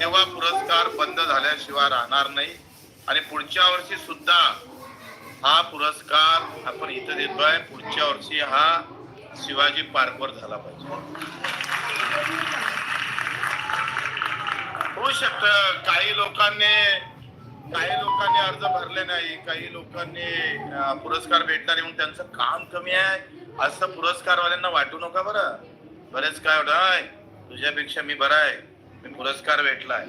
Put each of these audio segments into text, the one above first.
तेव्हा पुरस्कार बंद झाल्याशिवाय राहणार नाही. आणि पुढच्या वर्षी सुद्धा हा पुरस्कार आपण इथं देतोय. पुढच्या वर्षी हा शिवाजी पार्कवर झाला पाहिजे. होऊ शकतं. काही लोकांनी काही लोकांनी अर्ज भरले नाही. काही लोकांनी पुरस्कार भेटणार म्हणून त्यांचं काम कमी आहे. असं पुरस्कारवाल्यांना वाटू नका बरं. बरेच काय होतं तुझ्यापेक्षा मी बरा आहे. पुरस्कार भेटलाय.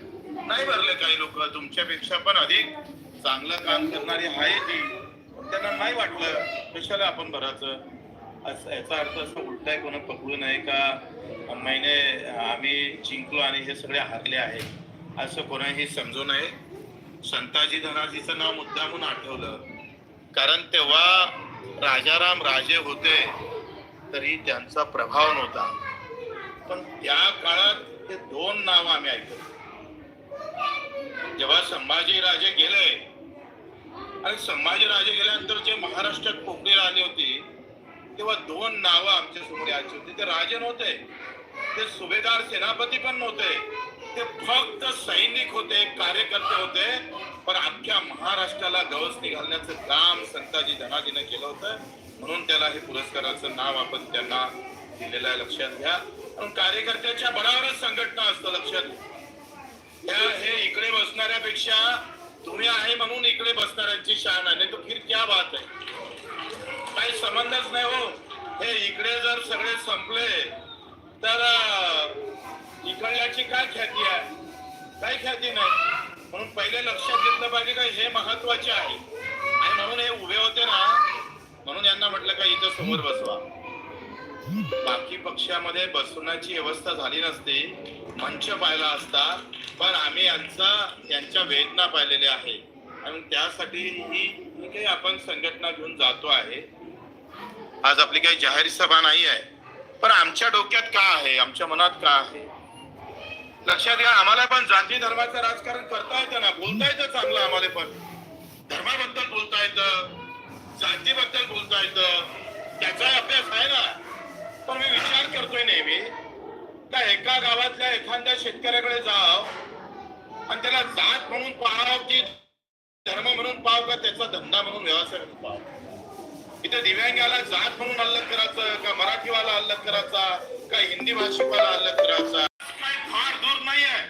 नाही भरले काही लोक तुमच्यापेक्षा पण अधिक चांगलं काम करणारी आहे ती. पण त्यांना नाही वाटलं कशाला आपण भरायचं? असं याचा अर्थ असं उलटाय कोणा पकडू नये का? महिने आम्ही जिंकलो आणि हे सगळे हारले आहेत असं कोणाही समजू नये. संताजी धनाजीचं नाव मुद्दामून आठवलं. कारण तेव्हा राजाराम राजे होते तरी त्यांचा प्रभाव नव्हता. पण त्या काळात ते दोन नाव आम्ही ऐकतो जेव्हा संभाजी राजे गेले आणि संभाजी राजे गेल्यानंतर जे महाराष्ट्रात कोकणीला आली होती तेव्हा दोन नावं आमच्यासमोर यायची होती. ते राजे नव्हते ते सुभेदार सेनापती पण नव्हते ते फक्त सैनिक होते कार्यकर्ते होते पण अख्ख्या महाराष्ट्राला गवसणी घालण्याचं काम संताजी धनाजीने केलं होतं. म्हणून त्याला हे पुरस्काराचं नाव आपण त्यांना दिलेलं आहे. लक्षात घ्या. पण कार्यकर्त्याच्या बळावरच संघटना असतं लक्षात घ्या. त्या हे इकडे बसणाऱ्यापेक्षा तुम्ही आहे म्हणून इकडे बसणाऱ्यांची शान आहे. नाही तर फिर क्या बात आहे? काही संबंधच नाही हो. हे इकडे जर सगळे संपले तर इकडल्याची काय ख्याती आहे? काही ख्याती नाही. म्हणून पहिले लक्षात घेतलं पाहिजे का हे महत्त्वाचे आहे. आणि म्हणून हे उभे होते ना म्हणून यांना म्हटलं का इथं समोर बसवा. बाकी पक्षामध्ये बसवण्याची व्यवस्था झाली नसती मंच पाहिला असता पण आम्ही यांचा यांच्या वेदना पाहिलेल्या आहे. आणि त्यासाठी ही काही आपण संघटना घेऊन जातो आहे. आज आपली काही जाहीर सभा नाही आहे. पण आमच्या डोक्यात का आहे? आमच्या मनात का आहे? लक्षात घ्या आम्हाला पण जाती धर्माचं राजकारण करता येतं ना. बोलता येतं चांगलं आम्हाला पण. धर्माबद्दल बोलता येतं जातीबद्दल बोलता येतं. त्याचा अभ्यास आहे ना. पण मी विचार करतोय नेहमी का एका गावातल्या एखाद्या शेतकऱ्याकडे जाव आणि त्याला जात म्हणून पाहाव की धर्म म्हणून पाव का त्याचा धंदा म्हणून व्यवसाय म्हणून पाव इथे दिव्यांगाला जात म्हणून अल्लग करायचं का मराठीवाला अल्लग करायचा का हिंदी भाषिकवाला अल्लग करायचा? काही फार दूर नाही आहे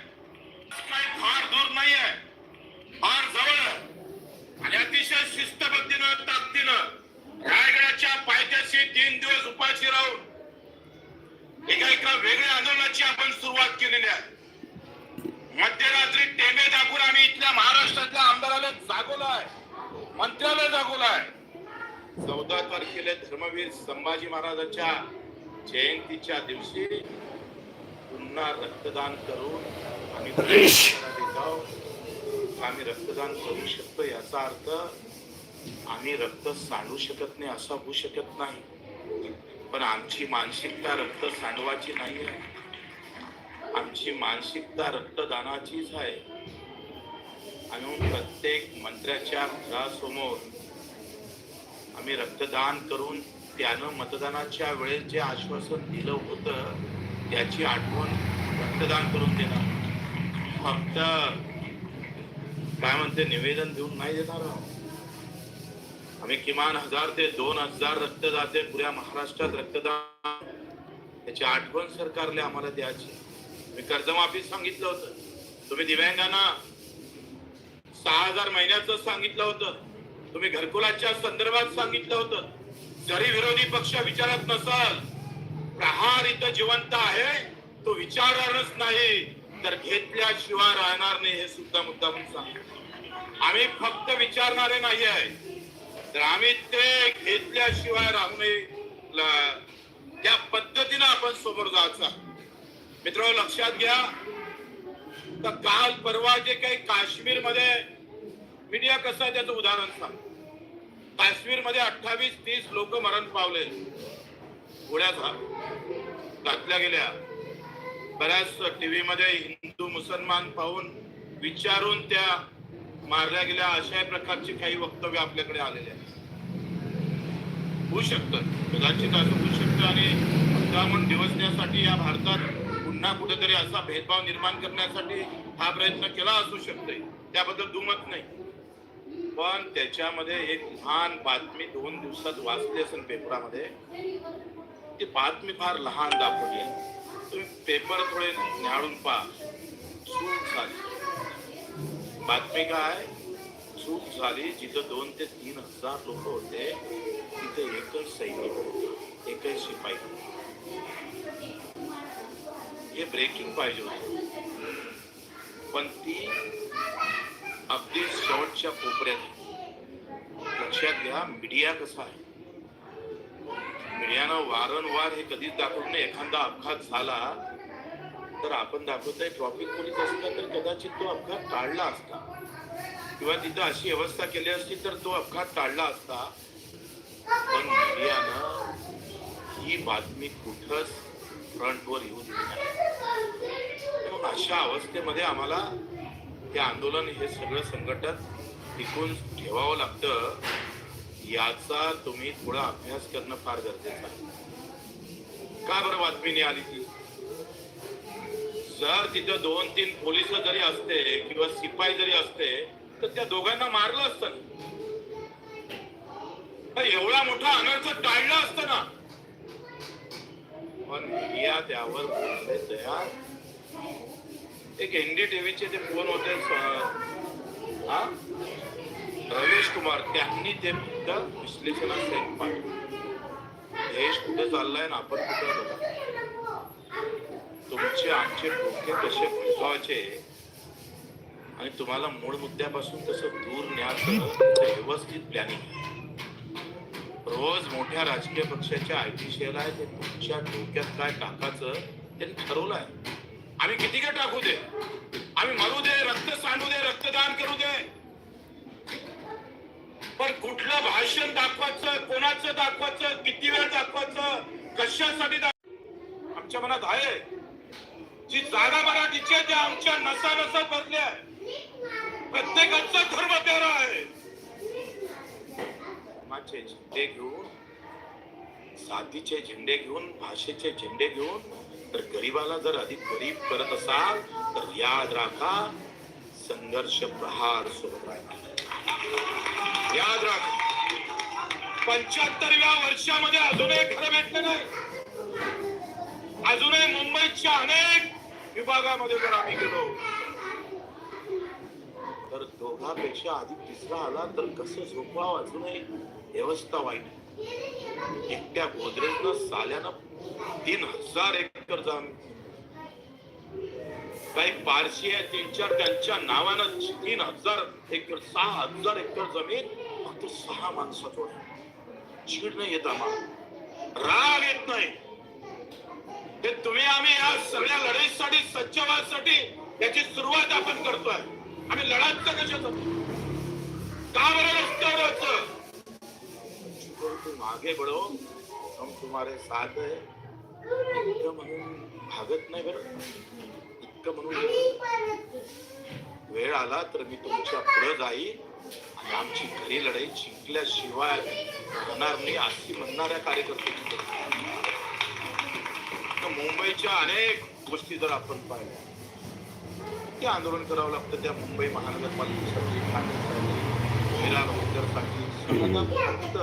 काही फार दूर नाही आहे फार जवळ. आणि अतिशय शिस्तबद्धीनं ताकदीनं रायगडाच्या पायथ्याशी तीन दिवस उपाशी राहून एका एका वेगळ्या आंदोलनाची आपण सुरुवात केलेली आहे. मध्यरात्री टेमे दाखवून आम्ही इथल्या महाराष्ट्रातल्या आमदाराला जागवलाय. मंत्र्याला जागवलाय. चौदा तारखेला धर्मवीर संभाजी महाराजांच्या जयंतीच्या दिवशी पुन्हा रक्तदान करून आम्ही आहोत आम्ही रक्तदान करू शकतो याचा अर्थ आम्ही रक्त सांडू शकत नाही असं होऊ शकत नाही. पण आमची मानसिकता रक्त सांडवाची नाही आहे आमची मानसिकता रक्तदानाचीच आहे. आणि प्रत्येक मंत्र्याच्या घरासमोर आम्ही रक्तदान करून त्यानं मतदानाच्या वेळेस जे आश्वासन दिलं होतं त्याची आठवण रक्तदान करून देणार. फक्त काय म्हणते निवेदन देऊन नाही देणार आहोत. आम्ही किमान हजार ते दोन हजार रक्तदाते पुऱ्या महाराष्ट्रात रक्तदान त्याची आठवण सरकारला आम्हाला द्यायची. मी कर्जमाफी सांगितलं होतं. तुम्ही दिव्यांगांना सहा हजार महिन्याचं सांगितलं होतं. तुम्ही घरकुलाच्या संदर्भात सांगितलं होतं. जरी विरोधी पक्ष विचारत नसाल प्रहार इथं जिवंत आहे तो विचारणारच नाही तर घेतल्याशिवाय राहणार नाही हे सुद्धा मुद्दा म्हणून सांगितलं आम्ही फक्त विचारणारे नाही आहे तर आम्ही ते घेतल्याशिवाय राहू नये त्या पद्धतीनं आपण समोर जायचं मित्र लक्षात घ्या. तर काल परवा जे काही काश्मीरमध्ये मीडिया कसं आहे त्याचं उदाहरण सांग. काश्मीरमध्ये अठ्ठावीस तीस लोक मरण पावले. गोळ्या घातल्या गेल्या. बऱ्याच टीव्ही मध्ये हिंदू मुसलमान पाहून विचारून त्या मारल्या गेल्या अशा प्रकारचे काही वक्तव्य आपल्याकडे आलेले आहेत. होऊ शकतं. कदाचित असं होऊ शकतं आणि मुद्दामून दिवसण्यासाठी या भारतात पुन्हा कुठेतरी असा भेदभाव निर्माण करण्यासाठी हा प्रयत्न केला असू शकतोय. त्याबद्दल दुमत नाही. पण त्याच्यामध्ये एक लहान बातमी दोन दिवसात वाचली असेल पेपरामध्ये ती बातमी फार लहान दाखवली. तुम्ही पेपर थोडे न्याळून पहा. चूक झाली. बातमी काय? चूक झाली जिथं दोन ते तीन हजार लोक होते तिथे एकच सैनिक एकच शिपाई हे ब्रेकिंग पाहिजे होत. पण ती अगदी शेवटच्या कोपऱ्यात लक्षात घ्या मीडिया कसा आहे. मीडियानं वारंवार हे कधीच दाखवत नाही. एखादा अपघात झाला तर आपण दाखवतोय ट्रॉफिक पोलीस असता तर कदाचित तो अपघात टाळला असता. किंवा तिथं अशी व्यवस्था केली असती तर तो अपघात टाळला असता. पण मीडियानं ही बातमी कुठंच फ्रंटवर येऊ दिली नाही. अशा अवस्थेमध्ये आम्हाला हे आंदोलन हे सगळं संघटन टिकून ठेवावं लागतं. याचा तुम्ही थोडा अभ्यास करणं फार गरजेचं आहे. का बरं बातमी नाही आली ती? जर तिथं दोन तीन पोलीस जरी असते किंवा शिपाई जरी असते तर त्या दोघांना मारलं असतं एवढा मोठा अनर्थ टाळलं असत ना. पण मीडिया त्यावर बोलले तयार. एक एनडीटीव्हीचे ते फोन होते हा? रमेश कुमार त्यांनी ते फक्त विश्लेषणासाठी पाठवलं. देश कुठे चाललाय ना आपण कुठे तुमचे आमचे डोके कसे फुसवायचे आणि तुम्हाला मूळ मुद्द्यापासून तसं दूर न्यायचं व्यवस्थित प्लॅनिंग रोज मोठ्या राजकीय पक्षाच्या आयटीसीएल आहे ते तुमच्या डोक्यात काय टाकायचं त्यांनी ठरवलं आहे. आम्ही किती काय टाकू दे? आम्ही मरू दे रक्त सांडू दे रक्तदान करू दे. पण कुठलं भाषण दाखवायचं कोणाचं दाखवायचं किती वेळ दाखवायचं कशासाठी दाखव आमच्या मनात आहे. जी जागा मराठीच्या ज्या त्या आमच्या नसा नसा भरल्या आहे. प्रत्येकाचा धर्म तेरा आहे. धर्माचे झेंडे घेऊन जातीचे झेंडे घेऊन भाषेचे झेंडे घेऊन तर गरीबाला जर अधिक गरीब करत असाल तर याद राखा संघर्ष प्रहार सुरू याद राखा. पंच्याहत्तरव्या वर्षामध्ये अजूनही खरं भेटलं नाही. अजूनही मुंबईच्या अनेक विभागामध्ये जर आम्ही गेलो तर दोघापेक्षा अधिक तिसरा आला तर कसं झोपा अजूनही व्यवस्था वाईट. एकट्या गोदरेजनं साल्यानं तीन हजार एकर जमीन काही पारशी आहे तीन चार त्यांच्या नावानं तीन हजार एकर सहा हजार एकर जमीन फक्त सहा माणसाचं चीड नाही येत आम्हाला. राग येत नाही. ते तुम्ही आम्ही या सगळ्या लढाईसाठी सज्ज व्हायसाठी याची सुरुवात आपण करतोय. आम्ही लढायचं कशाच? का बरं रस्त्यावर मागे तुम हम तुम्हारे साथ है. इतकं म्हणून भागत नाही बरं. इतकं म्हणून वेळ आला तर मी तुमच्यापुढे जाईल आणि आमची खरी लढाई जिंकल्याशिवाय होणार नाही अशी म्हणणाऱ्या कार्यकर्त्यांची मुंबईच्या अनेक गोष्टी जर आपण पाहिल्या ते आंदोलन करावं लागतं त्या मुंबई महानगरपालिकेसाठी ठाण्यासाठी सगळ्यांना फक्त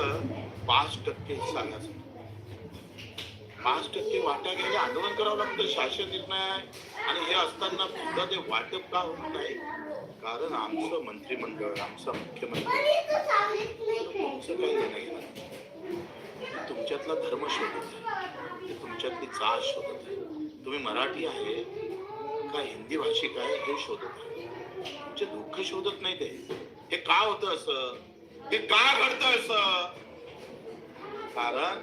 पाच टक्के घ्यायचा पाच टक्के वाटा घ्यायला आंदोलन करावं लागतं शासन निर्णय आहे. आणि हे असताना सुद्धा ते वाटप का होत नाही? कारण आमचं मंत्रिमंडळ आमचा मुख्यमंत्री तुमचं काही देणं घेणं नाही. तुमच्यातला धर्म शोधत आहे. ते तुमच्यातली जात शोधत आहे. तुम्ही मराठी आहे का हिंदी भाषिक आहे हे शोधत आहे. तुमचे दुःख शोधत नाही ते. हे का होतं असं? हे का घडत असं? कारण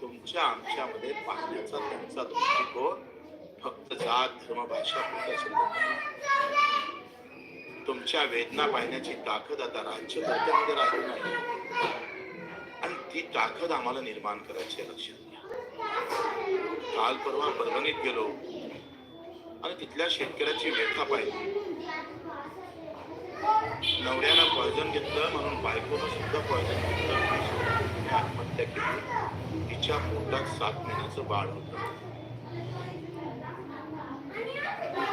तुमच्या आमच्यामध्ये पाहण्याचा त्यांचा दृष्टिकोन फक्त जात धर्म भाषा तुमच्या वेदना पाहण्याची ताकद आता राज्यकर्त्यामध्ये राहत नाही. ती ताकद आम्हाला निर्माण करायची आहे, लक्षात घ्या. काल परवा परभणीत गेलो आणि तिथल्या शेतकऱ्याची व्यथा पाहिली. नवऱ्याला पॉयझन घेतलं म्हणून बायकोनं सुद्धा पॉयझन घेतलं आत्महत्या केली. तिच्या पोटात सात महिन्याचं बाळ होतं.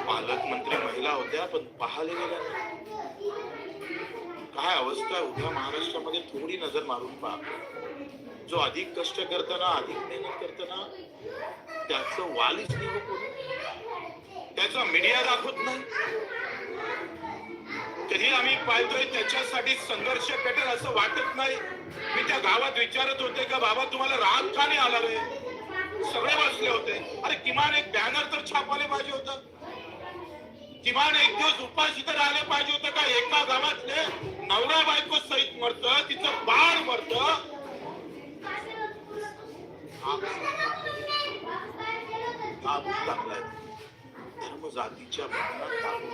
पालकमंत्री महिला होत्या पण पाहायला गेल्या काय अवस्था आहे? उद्या महाराष्ट्रामध्ये थोडी नजर मारून पहा. जो अधिक कष्ट करताना अधिक मेहनत करताना त्याचं वालीच नाही हो कोणी. त्याचा मीडिया दाखवत नाही. कधी आम्ही पाहतोय त्याच्यासाठी संघर्ष पेटेल असं वाटत नाही. मी त्या गावात विचारत होते का बाबा तुम्हाला राग का नाही आला रे? सगळे बसले होते. अरे किमान एक बॅनर तर छापायला पाहिजे होत. किमान एक दिवस उपाशी तर आले पाहिजे होतं का? एका गावातले नवरा बायको सहित मरत तिचं बाळ मरत. दाबून धर्म जातीच्या बंधनात दाबून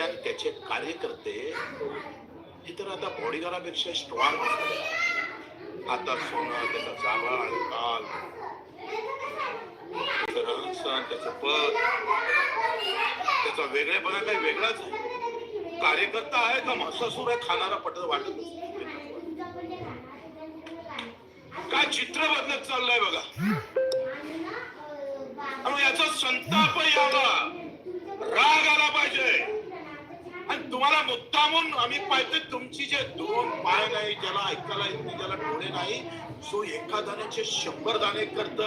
आणि त्याचे कार्यकर्ते इतर आता बॉडीगारापेक्षा स्ट्रॉंग आता सोनं त्याचा जागा आणि काल. सहन, त्याचं पद. त्याचा वेगळेपणा काही वेगळाच आहे. कार्यकर्ता आहे का मसासूर आहे खाणारा पटत वाटत काय चित्र बदलत चाललंय बघा. आणि याचा संताप यावा. राग आला पाहिजे. आणि तुम्हाला मुद्दामून आम्ही पाहिजे तुमची जे दोन पाय नाही ज्याला ऐकायला येत नाही ज्याला डोळे नाही सो एका दाण्याचे शंभर दाणे करत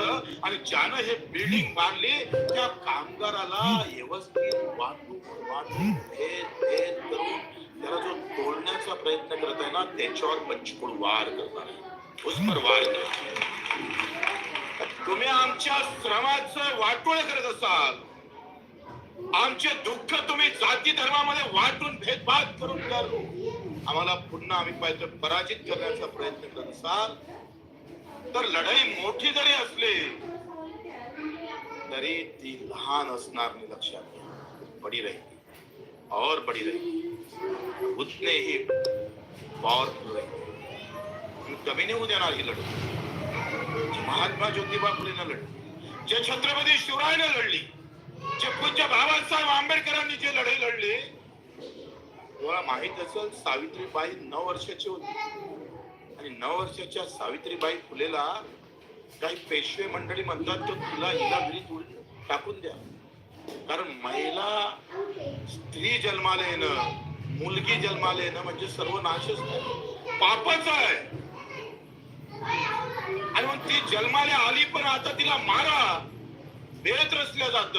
आणि ज्यानं हे बिल्डिंग बांधली त्या कामगाराला व्यवस्थित वाटून वाटून भेद भेद करून त्याला जो तोडण्याचा प्रयत्न करत आहे ना त्याच्यावर पंचकोण वार करणार आहे. वार करत तुम्ही आमच्या श्रमाचं वाटोळ करत असाल. आमचे दुःख तुम्ही जाती धर्मामध्ये वाटून भेदभाव करून आम्हाला पुन्हा आम्ही पाहिजे पराजित करण्याचा प्रयत्न करत असाल. तर लढाई मोठी जरी असली तरी ती लहान असणार नाही लक्षात घ्या. बडी रहेगी और बडी रहेगी उतने ही पॉवरफुल रहेगी कमी नाही होऊ देणार ही लढत महात्मा ज्योतिबा फुलेनं लढली जे छत्रपती शिवरायनं लढली जे पूज्य बाबासाहेब आंबेडकरांनी जे लढाई लढली तुम्हाला माहीत असेल सावित्रीबाई नऊ वर्षाची होती. आणि नऊ वर्षाच्या सावित्रीबाई फुलेला काही पेशवे मंडळी म्हणतात तर तुला हिला विहिरीत टाकून द्या. कारण महिला स्त्री जन्माला येणं मुलगी जन्माला येणं म्हणजे सर्व नाशच पापच आहे. आणि मग ती जन्माला आली पण आता तिला मारा. बेत रचल्या जात.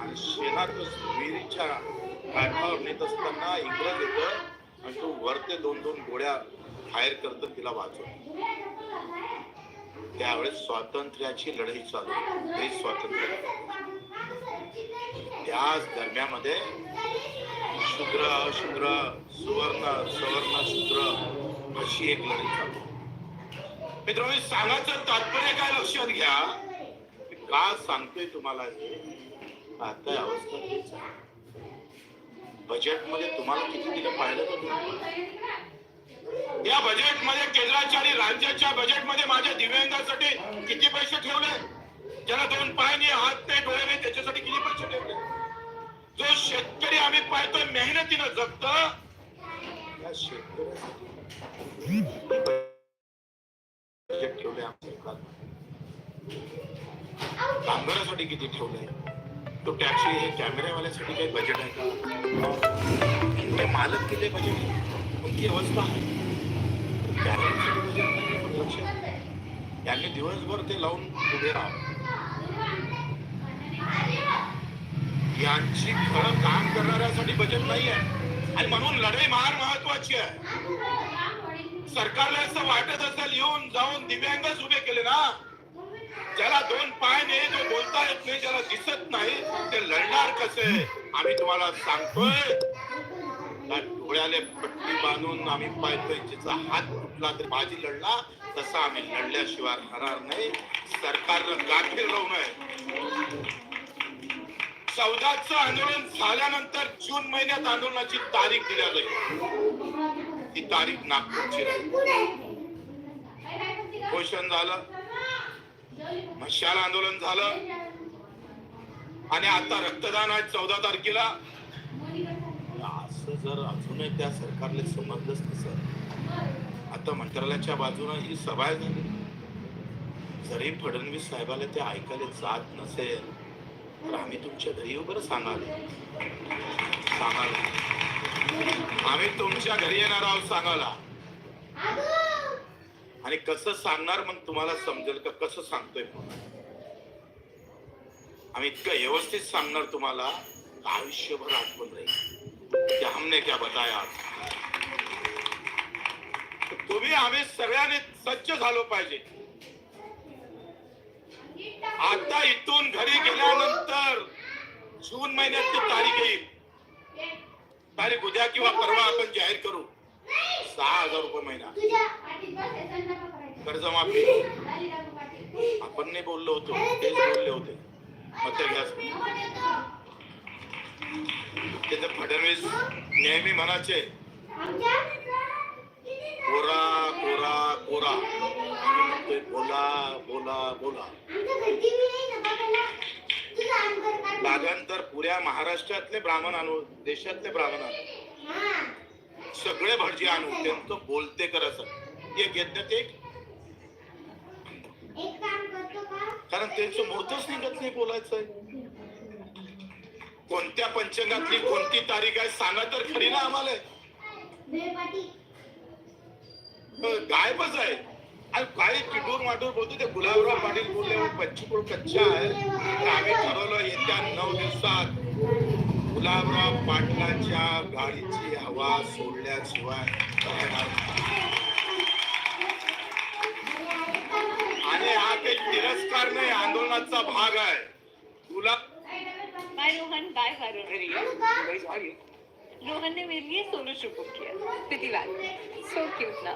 आणि शेणात विहिरीच्या काठावर नेत असताना इंग्रज येत आणि तो वरते दोन दोन गोळ्या फायर करतो तिला वाचव त्यावेळेस स्वातंत्र्याची लढाई चालू ते स्वातंत्र्य. त्याच दरम्यामध्ये शूद्र अशुद्र सुवर्ण सवर्ण शूद्र अशी एक लढाई चालू होती. मित्रांनो सांगायचं तात्पर्य काय लक्षात घ्या? का सांगतोय तुम्हाला हे? आता अवस्था बजेटमध्ये तुम्हाला किती दिलं? पाहिलं या बजेटमध्ये केंद्राच्या आणि राज्याच्या बजेटमध्ये माझ्या दिव्यांगासाठी किती पैसे ठेवले? ज्याला दोन पाय नाही हात नाही डोळे नाही त्याच्यासाठी किती पैसे ठेवले? जो शेतकरी आम्ही पाहतोय मेहनतीनं जगत त्या शेतकऱ्यासाठी ठेवले आमच्या कामगारासाठी किती ठेवले? तो टॅक्सी हे कॅमेऱ्यावाल्यासाठी काही बजेट आहे का? ते मालक केले बजेट कोणती अवस्था आहे कॅमेऱ्यासाठी बजेट नाही पण लक्षात घ्या. त्यांनी दिवसभर ते लावून उभे राहावं. यांची खरं काम करणाऱ्यासाठी बजेट नाही आहे. आणि म्हणून लढाई फार महत्वाची आहे. सरकारला असं वाटत असेल येऊन जाऊन दिव्यांगच उभे केले ना. ज्याला दोन पाय नाही जो बोलता येत नाही ज्याला दिसत नाही ते लढणार कसे? आम्ही तुम्हाला सांगतोय. का डोळ्याले पट्टी बांधून आम्ही पाहतोय जिचा हात तुटला तरी बाजी लढला तसा आम्ही लढल्याशिवाय राहणार नाही. सरकारनं गाफील राहू नये. चौदाच आंदोलन झाल्यानंतर जून महिन्यात आंदोलनाची तारीख दिल्या ती तारीख नागपूरची राहील घोषण झालं. मशाल आंदोलन झालं. आणि आता रक्तदान आहे चौदा तारखेला. असं जर अजूनही त्या सरकारला समजलंच नसेल आता मंत्रालयाच्या बाजूने ही सभा झाली जरी फडणवीस साहेबाला ते ऐकायला जात नसेल तर आम्ही तुमच्या घरी येऊ बरं सांगायला. सांगाल आम्ही तुमच्या घरी येणार आहोत सांगायला. आणि कसं सांगणार मग तुम्हाला समजेल का? कसं सांगतोय म्हणून. आम्ही इतकं व्यवस्थित सांगणार तुम्हाला आयुष्यभर आठवण राहील. हमने क्या बताया तुम्ही आम्ही सगळ्यांनी सज्ज झालो पाहिजे. आता इथून घरी गेल्यानंतर जून महिन्यात ती तारीख येईल. तारीख उद्या किंवा परवा आपण जाहीर करू. सहा हजार रुपये महिना. कर्जमाफी आपण नाही बोललो होतो तेच बोलले होते. मत गॅस फडणवीस नेहमी म्हणायचे बोला बोला बोला. तर पुऱ्या महाराष्ट्रातले ब्राह्मण आणू देशातले ब्राह्मण आणू. सगळे भटजी आणू त्यांचं बोलते करायचं एक. घेतल्यात एक कारण त्यांचं मुहूर्तच निघत नाही बोलायचंय. कोणत्या पंचंगातली कोणती तारीख आहे सांगा तर खरी ना आम्हाला. गायबच आहे. आणि काही किटूर माटूर बोलतो ते गुलाबराव पाटील बोलले पंचकुळ कच्चा आहे. तर आम्ही ठरवलं येत्या नऊ दिवसात गुलाबराव पाटलांच्या गाडीची हवा सोडल्याशिवाय. आणि हा काही तिरस्कार नाही आंदोलनाचा भाग आहे. तुला Bye रोहन बाय रोहन ने मेरे लिए सोलो किया सो क्यूट ना.